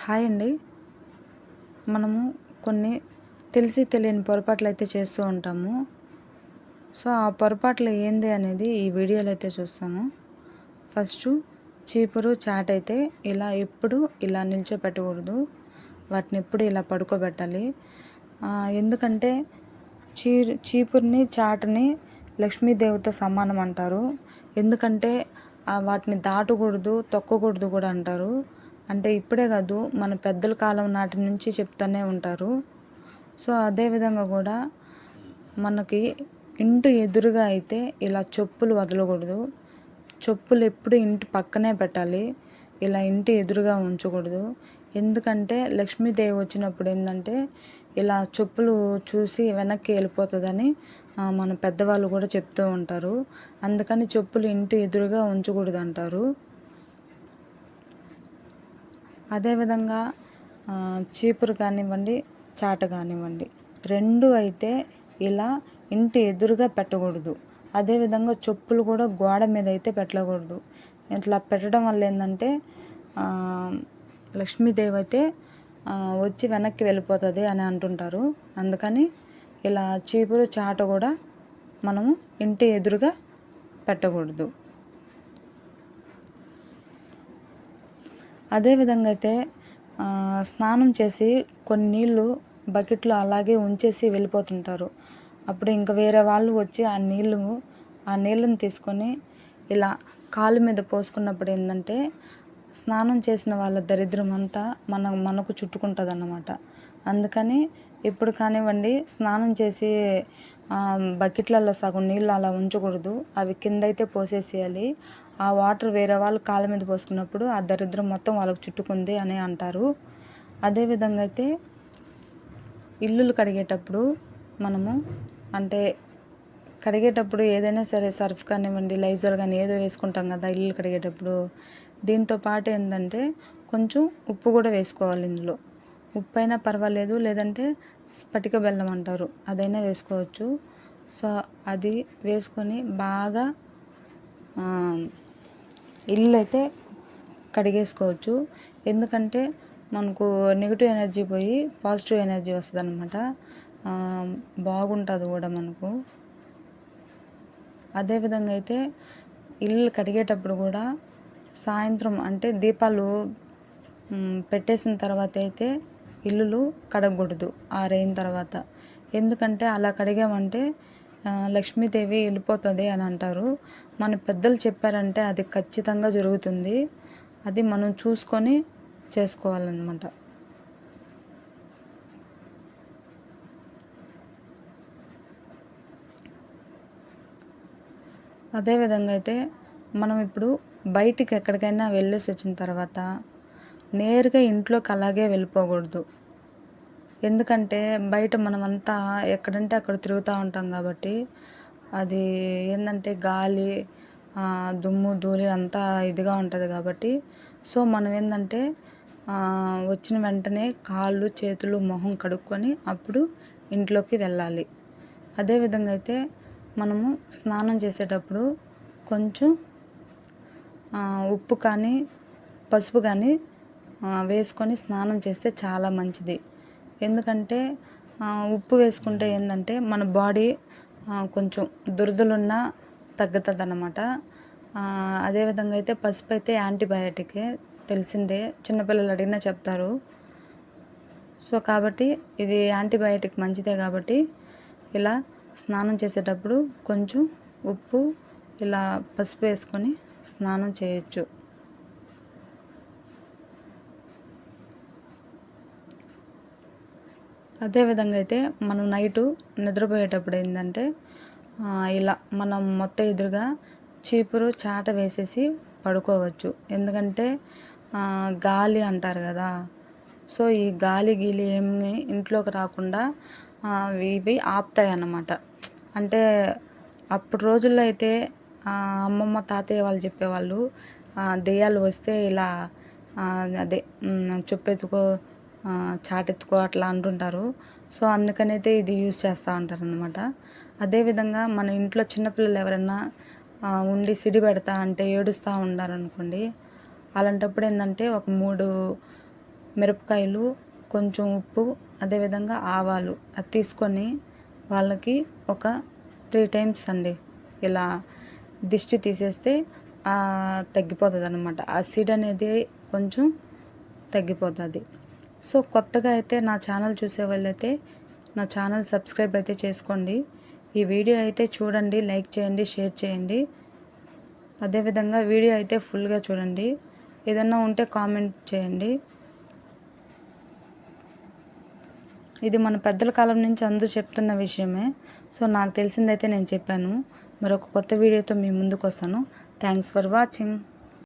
Hi అండి. మనము కొన్ని తెలిసి తెలియని పొరపాట్లు అయితే చేస్తూ ఉంటాము. సో ఆ పొరపాట్లు ఏంది అనేది ఈ వీడియోలో అయితే చూస్తాము. ఫస్ట్ చీపురు చాట్ అయితే ఇలా ఎప్పుడు ఇలా నిల్చోపెట్టకూడదు. వాటిని ఎప్పుడు ఇలా పడుకోబెట్టాలి. ఎందుకంటే చీ చీపురుని చాటుని లక్ష్మీదేవితో సమానం అంటారు. ఎందుకంటే వాటిని దాటకూడదు తొక్కకూడదు కూడా అంటారు. అంటే ఇప్పుడే కాదు మన పెద్దల కాలం నాటి నుంచి చెప్తూనే ఉంటారు. సో అదేవిధంగా కూడా మనకి ఇంటి ఎదురుగా అయితే ఇలా చెప్పులు వదలకూడదు. చెప్పులు ఎప్పుడు ఇంటి పక్కనే పెట్టాలి. ఇలా ఇంటి ఎదురుగా ఉంచకూడదు. ఎందుకంటే లక్ష్మీదేవి వచ్చినప్పుడు ఏంటంటే ఇలా చెప్పులు చూసి వెనక్కి వెళ్ళిపోతుందని మన పెద్దవాళ్ళు కూడా చెప్తూ ఉంటారు. అందుకని చెప్పులు ఇంటి ఎదురుగా ఉంచకూడదు అంటారు అదేవిధంగా చీపురు కానివ్వండి చాట కానివ్వండి రెండు అయితే ఇలా ఇంటి ఎదురుగా పెట్టకూడదు. అదేవిధంగా చెప్పులు కూడా గోడ మీద అయితే పెట్టకూడదు. ఇట్లా పెట్టడం వల్ల ఏంటంటే లక్ష్మీదేవి అయితే వచ్చి వెనక్కి వెళ్ళిపోతుంది అని అంటుంటారు. అందుకని ఇలా చీపురు చాట కూడా మనము ఇంటి ఎదురుగా పెట్టకూడదు. అదేవిధంగా అయితే స్నానం చేసి కొన్ని నీళ్ళు బకెట్లో అలాగే ఉంచేసి వెళ్ళిపోతుంటారు. అప్పుడు ఇంకా వేరే వాళ్ళు వచ్చి ఆ నీళ్ళు ఆ నీళ్ళని తీసుకొని ఇలా కాలు మీద పోసుకున్నప్పుడు ఏంటంటే స్నానం చేసిన వాళ్ళ దరిద్రం అంతా మన మనకు చుట్టుకుంటుంది అన్నమాట అందుకని ఇప్పుడు కానివ్వండి స్నానం చేసి బకెట్లలో సగం నీళ్ళు అలా ఉంచకూడదు. అవి కింద అయితే పోసేసేయాలి. ఆ వాటర్ వేరే వాళ్ళు కాళ్ళ మీద పోసుకున్నప్పుడు ఆ దరిద్రం మొత్తం వాళ్ళకు చుట్టుకుంది అని అంటారు. అదేవిధంగా అయితే ఇల్లులు కడిగేటప్పుడు మనము అంటే కడిగేటప్పుడు ఏదైనా సరే సర్ఫ్ కానివ్వండి లైజర్ కానీ ఏదో వేసుకుంటాం కదా ఇల్లు కడిగేటప్పుడు. దీంతో పాటు ఏంటంటే కొంచెం ఉప్పు కూడా వేసుకోవాలి ఇందులో. ఉప్పు అయినా పర్వాలేదు లేదంటే స్ఫటిక బెల్లం అంటారు. అదైనా వేసుకోవచ్చు. సో అది వేసుకొని బాగా ఇల్లు అయితే కడిగేసుకోవచ్చు. ఎందుకంటే మనకు నెగిటివ్ ఎనర్జీ పోయి పాజిటివ్ ఎనర్జీ వస్తుంది అనమాట బాగుంటుంది కూడా మనకు. అదేవిధంగా అయితే ఇల్లు కడిగేటప్పుడు కూడా సాయంత్రం అంటే దీపాలు పెట్టేసిన తర్వాత అయితే ఇల్లులు కడగకూడదు ఆరైన తర్వాత. ఎందుకంటే అలా కడిగామంటే లక్ష్మీదేవి వెళ్ళిపోతుంది అని అంటారు. మన పెద్దలు చెప్పారంటే అది ఖచ్చితంగా జరుగుతుంది. అది మనం చూసుకొని చేసుకోవాలన్నమాట. అదేవిధంగా అయితే మనం ఇప్పుడు బయటికి ఎక్కడికైనా వెళ్ళేసి వచ్చిన తర్వాత నేరుగా ఇంట్లోకి అలాగే వెళ్ళిపోకూడదు. ఎందుకంటే బయట మనమంతా ఎక్కడంటే అక్కడ తిరుగుతూ ఉంటాం కాబట్టి అది ఏంటంటే గాలి దుమ్ము ధూళి అంతా ఇదిగా ఉంటుంది కాబట్టి. సో మనం ఏంటంటే వచ్చిన వెంటనే కాళ్ళు చేతులు మొహం కడుక్కొని అప్పుడు ఇంట్లోకి వెళ్ళాలి. అదేవిధంగా అయితే మనము స్నానం చేసేటప్పుడు కొంచెం ఉప్పు కానీ పసుపు కానీ వేసుకొని స్నానం చేస్తే చాలా మంచిది. ఎందుకంటే ఉప్పు వేసుకుంటే ఏంటంటే మన బాడీ కొంచెం దురదలున్నా తగ్గుతుంది అన్నమాట అదేవిధంగా అయితే పసుపు అయితే యాంటీబయాటికే తెలిసిందే. చిన్నపిల్లలు అడిగినా చెప్తారు. సో కాబట్టి ఇది యాంటీబయాటిక్ మంచిదే కాబట్టి ఇలా స్నానం చేసేటప్పుడు కొంచెం ఉప్పు ఇలా పసుపు వేసుకొని స్నానం చేయొచ్చు. అదేవిధంగా అయితే మనం నైటు నిద్రపోయేటప్పుడు ఏంటంటే ఇలా మనం మొత్తం ఎదురుగా చీపురు చాట వేసేసి పడుకోవచ్చు. ఎందుకంటే గాలి అంటారు కదా. సో ఈ గాలి గీలి ఏమి ఇంట్లోకి రాకుండా ఇవి ఆపుతాయి అన్నమాట. అంటే అప్పుడు రోజుల్లో అయితే అమ్మమ్మ తాతయ్య వాళ్ళు చెప్పేవాళ్ళు దెయ్యాలు వస్తే ఇలా అదే మ్, చెప్పెత్తుకో చాటెత్తుకో అట్లా అంటుంటారు. సో అందుకనైతే ఇది యూజ్ చేస్తూ ఉంటారు అనమాట అదేవిధంగా మన ఇంట్లో చిన్నపిల్లలు ఎవరైనా ఉండి సిడి పెడతా అంటే ఏడుస్తూ ఉండారనుకోండి అలాంటప్పుడు ఏంటంటే ఒక మూడు మిరపకాయలు కొంచెం ఉప్పు అదేవిధంగా ఆవాలు అది తీసుకొని వాళ్ళకి ఒక త్రీ టైమ్స్ అండి ఇలా దిష్టి తీసేస్తే తగ్గిపోతుంది అనమాట ఆ సీడ్ అనేది కొంచెం తగ్గిపోతుంది. సో కొత్తగా అయితే నా ఛానల్ చూసే వాళ్ళైతే నా ఛానల్ సబ్స్క్రైబ్ అయితే చేసుకోండి. ఈ వీడియో అయితే చూడండి లైక్ చేయండి షేర్ చేయండి. అదేవిధంగా వీడియో అయితే ఫుల్గా చూడండి. ఏదన్నా ఉంటే కామెంట్ చేయండి. ఇది మన పెద్దల కాలం నుంచి అందరూ చెప్తున్న విషయమే. సో నాకు తెలిసిందైతే నేను చెప్పాను. మరొక కొత్త వీడియోతో మీ ముందుకు వస్తాను థ్యాంక్స్ ఫర్ వాచింగ్.